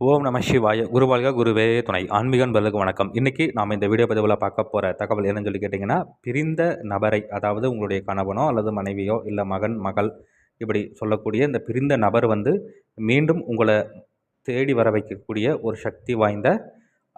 ஓம் நம சிவாய குருவாழ்க குருவே துணை. ஆன்மீக நண்பர்களுக்கு வணக்கம். இன்றைக்கி நாம் இந்த வீடியோ பதிவில் பார்க்க போகிற தகவல் என்னன்னு சொல்லி கேட்டிங்கன்னா பிரிந்த நபரை அதாவது உங்களுடைய கணவனோ அல்லது மனைவியோ இல்லை மகன் மகள் இப்படி சொல்லக்கூடிய இந்த பிரிந்த நபர் வந்து மீண்டும் உங்களை தேடி வர வைக்கக்கூடிய ஒரு சக்தி வாய்ந்த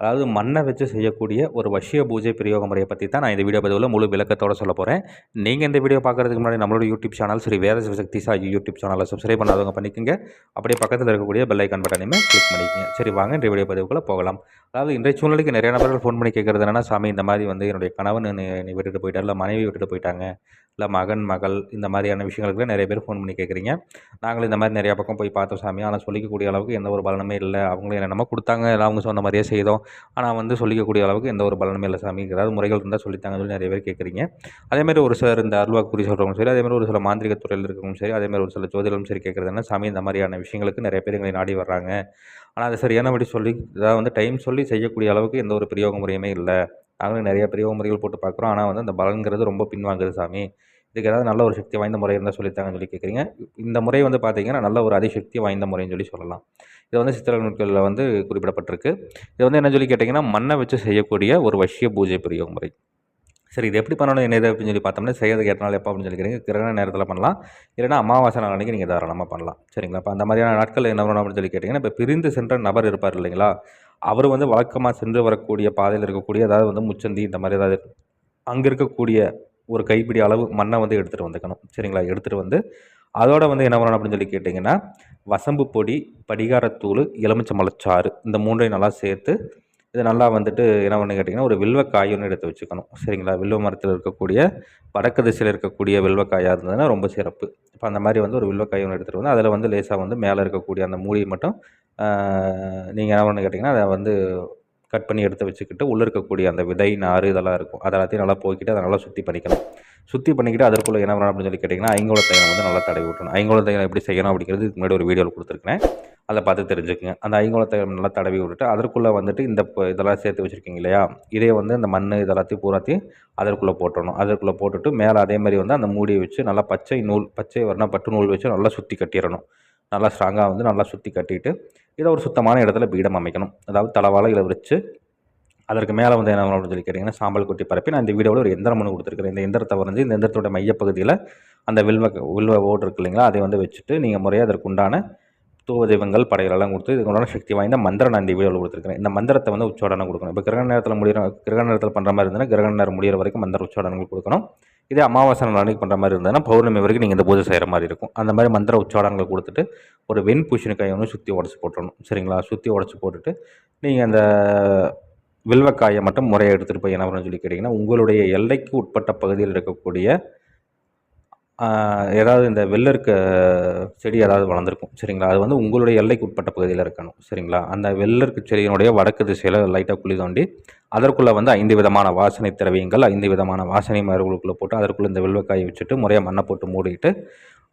அதாவது மண்ணை வச்சு செய்யக்கூடிய ஒரு வசிய பூஜை பிரயோக முறையை பற்றி தான் நான் இந்த வீடியோ பதிவில் முழு விளக்கத்தோடு சொல்ல போகிறேன் நீங்கள் இந்த வீடியோ பார்க்குறதுக்கு முன்னாடி நம்மளோட YouTube channel Shri Veda Shakti Saji YouTube சேனலை சப்ஸ்கிரைப் பண்ணாதவங்க பண்ணிக்கோங்க. அப்படியே பக்கத்தில் இருக்கக்கூடிய பெல் ஐக்கான் பட்டனையுமே கிளிக் பண்ணிக்கோங்க. சரி வாங்க இந்த வீடியோ பதிவுக்குள்ளே போகலாம். அதாவது இன்றைய சூழ்நிலைக்கு நிறைய நபர்கள் ஃபோன் பண்ணி கேட்குறது என்னென்னா சாமி இந்த மாதிரி வந்து என்னுடைய கணவன் என்னை விட்டுட்டு போயிட்டார் இல்லை மனைவி விட்டுட்டு போயிட்டாங்க. இல்லை மகன் மகள் இந்த மாதிரியான விஷயங்களுக்கு நிறைய பேர் ஃபோன் பண்ணி கேட்குறீங்க. நாங்களும் இந்த மாதிரி நிறையா பக்கம் போய் பார்த்தோம் சாமி. ஆனால் சொல்லிக்கக்கூடிய அளவுக்கு எந்த ஒரு பலனுமே இல்லை. அவங்களும் என்னென்னமோ கொடுத்தாங்க. எல்லாம் அவங்க சொன்ன மாதிரியே செய்தோம். ஆனால் வந்து சொல்லிக்கக்கூடிய அளவுக்கு எந்த ஒரு பலனுமே இல்லை சாமி. ஏதாவது முறைகள் இருந்தால் சொல்லித்தாங்கன்னு சொல்லி நிறைய பேர் கேட்குறீங்க. அதேமாதிரி ஒரு சிலர் இந்த அருள்வாக்குறி சொல்கிறவங்க சரி அதேமாதிரி ஒரு சில மாந்திரிக துறையில் இருக்கவங்க சரி அதேமாதிரி ஒரு சில ஜோதிடம் சரி கேட்குறதுனா சாமி இந்த மாதிரியான விஷயங்களுக்கு நிறைய பேர் எங்களை நாடி வர்றாங்க. ஆனால் அது சரியானபடி சொல்லி இதாக வந்து டைம் சொல்லி செய்யக்கூடிய அளவுக்கு எந்த ஒரு பிரயோக முறையுமே இல்லை. நாங்களும் நிறைய பிரயோக முறைகள் போட்டு பார்க்குறோம். ஆனால் வந்து அந்த பலன்கிறது ரொம்ப பின்வாங்குது சாமி. இதுக்கு ஏதாவது நல்ல ஒரு சக்தி வாய்ந்த முறை இருந்தால் சொல்லித்தாங்கன்னு சொல்லி கேட்குறீங்க. இந்த முறை வந்து பார்த்தீங்கன்னா நல்ல ஒரு அதிசக்தி வாய்ந்த முறைன்னு சொல்லி சொல்லலாம். இது வந்து சித்திரை நூட்களில் வந்து குறிப்பிடப்பட்டிருக்கு. இது வந்து என்ன சொல்லி கேட்டிங்கன்னா மண்ணை வச்சு செய்யக்கூடிய ஒரு வசிய பூஜை பிரியோக முறை சரி இது எப்படி பண்ணணும்? என்ன இது அப்படின்னு சொல்லி பார்த்தோம்னா செய்யறதுக்கு எத்தனை நாள் எப்போ அப்படின்னு சொல்லி கிரகண நேரத்தில் பண்ணலாம். இல்லைனா அமாவாசை நாள் அன்றைக்கி நீங்கள் தாராளமாக பண்ணலாம். சரிங்களா? இப்போ அந்த மாதிரியான நாட்கள் என்ன பண்ணணும் அப்படின்னு சொல்லி கேட்டிங்கன்னா இப்போ பிரிந்து சென்ற நபர் இருப்பார் இல்லைங்களா? அவர் வந்து வழக்கமாக சென்று வரக்கூடிய பாதையில் இருக்கக்கூடிய அதாவது வந்து முச்சந்தி இந்த மாதிரி ஏதாவது அங்கே இருக்கக்கூடிய ஒரு கைப்பிடி அளவு மண்ணை வந்து எடுத்துகிட்டு வந்துக்கணும். சரிங்களா? எடுத்துகிட்டு வந்து அதோட வந்து என்ன பண்ணணும் அப்படின்னு சொல்லி கேட்டிங்கன்னா வசம்பு பொடி படிகாரத்தூள் எலுமிச்சம்பழச்சாறு இந்த மூன்றையும் நல்லா சேர்த்து இது நல்லா வந்துட்டு என்ன பண்ணு கேட்டிங்கன்னா ஒரு வில்வக்காய் ஒன்று எடுத்து வச்சுக்கணும். சரிங்களா? வில்வ மரத்தில் இருக்கக்கூடிய வடக்கு திசையில் இருக்கக்கூடிய வில்வக்காயாக இருந்ததுன்னா ரொம்ப சிறப்பு. இப்போ அந்த மாதிரி வந்து ஒரு வில்வக்காய் ஒன்று எடுத்துகிட்டு வந்து அதில் வந்து லேசாக வந்து மேலே இருக்கக்கூடிய அந்த மூடியை மட்டும் நீங்கள் என்ன பண்ணு கேட்டிங்கன்னா அதை வந்து கட் பண்ணி எடுத்து வச்சுக்கிட்டு உள்ளே இருக்கக்கூடிய அந்த விதை நார் இதெல்லாம் இருக்கும். அதை எல்லாத்தையும் நல்லா போய்க்கிட்டு அதை நல்லா சுற்றி பண்ணிக்கணும். சுற்றி பண்ணிக்கிட்டு அதற்குள்ளே என்ன பண்ணணும் அப்படின்னு சொல்லி கேட்டிங்கன்னா ஐங்கோல தைலம் வந்து நல்லா தடவி விட்டணும். ஐங்கோல தைலம் எப்படி செய்யணும் அப்படிங்கிறது முன்னாடி ஒரு வீடியோவில் கொடுத்துருக்கேன் அதை பார்த்து தெரிஞ்சுக்குங்க. அந்த ஐங்கோலத்தை நல்லா தடவி விட்டுட்டு அதற்குள்ளே வந்துட்டு இந்த இதெல்லாம் சேர்த்து வச்சுருக்கீங்க இல்லையா? இதே வந்து இந்த மண் இதெல்லாத்தையும் பூராத்தையும் அதற்குள்ளே போட்டுடணும் அதற்குள்ளே போட்டுட்டு மேலே அதே மாதிரி வந்து அந்த மூடியை வச்சு நல்லா பச்சை நூல் பச்சை வரணும் பட்டு நூல் வச்சு நல்லா சுற்றி கட்டிடணும். நல்லா ஸ்ட்ராங்காக வந்து நல்லா சுற்றி கட்டிட்டு இதை ஒரு சுத்தமான இடத்துல பீடம் அமைக்கணும். அதாவது தலைவாழையில் வச்சு அதற்கு மேலே வந்து என்ன அப்படின்னு சொல்லி கேட்டிங்கன்னா சாம்பல் கொட்டி பரப்பி நான் இந்த வீடியோவில் ஒரு எந்திரம் ஒன்று கொடுத்துருக்கேன் இந்த எந்திரத்தை வரைஞ்சி இந்த எந்திரத்தோட மையப்பகுதியில் அந்த வில்வ வில்வ ஓடு இருக்கு இல்லைங்களா அதை வந்து வச்சுட்டு நீங்கள் முறையாக அதற்கு உண்டான தூவ தெய்வங்கள் படைகளெல்லாம் கொடுத்து இதுக்கு உண்டான சக்தி வாய்ந்த மந்திரம் நான் இந்த வீடியோவில் கொடுத்துருக்கேன் இந்த மந்திரத்தை வந்து உச்சோடனை கொடுக்கணும். இப்போ கிரகண நேரத்தில் முடிகிற கிரகண நேரத்தில் பண்ணுற மாதிரி இருந்ததுன்னா கிரகண நேரம் முடிகிற வரைக்கும் மந்திர உச்சோடனங்கள் கொடுக்கணும். இதே அமாவாசை நாளைக்கு பண்ணுற மாதிரி இருந்ததுன்னா பௌர்ணமி வரைக்கும் நீங்கள் இந்த பூஜை செய்கிற மாதிரி இருக்கும். அந்த மாதிரி மந்திர உச்சாடங்கள் கொடுத்துட்டு ஒரு வெண் பூஷணிக்காயை ஒன்று சுற்றி உடச்சி போட்டுடணும் சரிங்களா? சுற்றி உடச்சி போட்டுட்டு நீங்கள் அந்த வில்வக்காயை மட்டும் முறையை எடுத்துகிட்டு போய் என்ன சொல்லி கேட்டிங்கன்னா உங்களுடைய எல்லைக்கு உட்பட்ட பகுதியில் இருக்கக்கூடிய ஏதாவது இந்த வெள்ளருக்க செடி ஏதாவது வளர்ந்துருக்கும் சரிங்களா? அது வந்து உங்களுடைய எல்லைக்கு உட்பட்ட பகுதியில் இருக்கணும் சரிங்களா? அந்த வெள்ளருக்கு செடியினுடைய வடக்கு திசையில் லைட்டாக குழி தோண்டி அதற்குள்ளே வந்து ஐந்து விதமான வாசனை திரவியங்கள் ஐந்து விதமான வாசனை மருகளுக்குள்ளே போட்டு அதற்குள்ளே இந்த வெள்ளைக்காயை வச்சுட்டு முறையாக மண்ணை போட்டு மூடிட்டு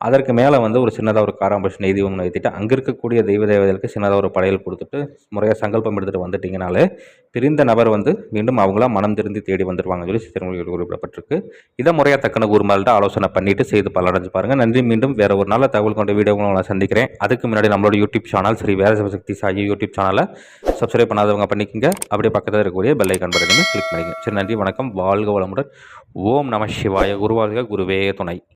அதற்கு மேலே வந்து ஒரு சின்னதாக ஒரு காராம்பஷன் நெய் தீபம் நிறுத்திட்டு அங்கே இருக்கக்கூடிய தெய்வ தேவதைகளுக்கு சின்னதாக ஒரு படையல் கொடுத்துட்டு முறையாக சங்கல்பம் எடுத்துகிட்டு வந்துட்டிங்கனாலே பிரிந்த நபர் வந்து மீண்டும் அவங்களாம் மனம் திருந்தி தேடி வந்துடுவாங்க சொல்லி சித்திரமொழிகள் குறிப்பிடப்பட்டிருக்கு. இதை முறையாக தக்கன குருமால்கிட்ட ஆலோசனை பண்ணிவிட்டு செய்து பலனடைஞ்சு பாருங்கள் நன்றி மீண்டும் வேறு ஒரு நல்ல தகவல் கொண்ட வீடியோ நான் சந்திக்கிறேன். அதுக்கு முன்னாடி நம்மளோட யூடியூப் சேனல் ஸ்ரீ வேறு சக்தி சாயி யூடியூப் சேனலை சப்ஸ்கிரைப் பண்ணாதவங்க பண்ணிக்கோங்க. அப்படியே பக்கத்தில் இருக்கக்கூடிய பெல்லை கண்படுங்க கிளிக் பண்ணிக்கங்க. சரி நன்றி வணக்கம். வாழ்க வளமுடன். ஓம் நம சிவாய. குருவாழ்க. குருவே துணை.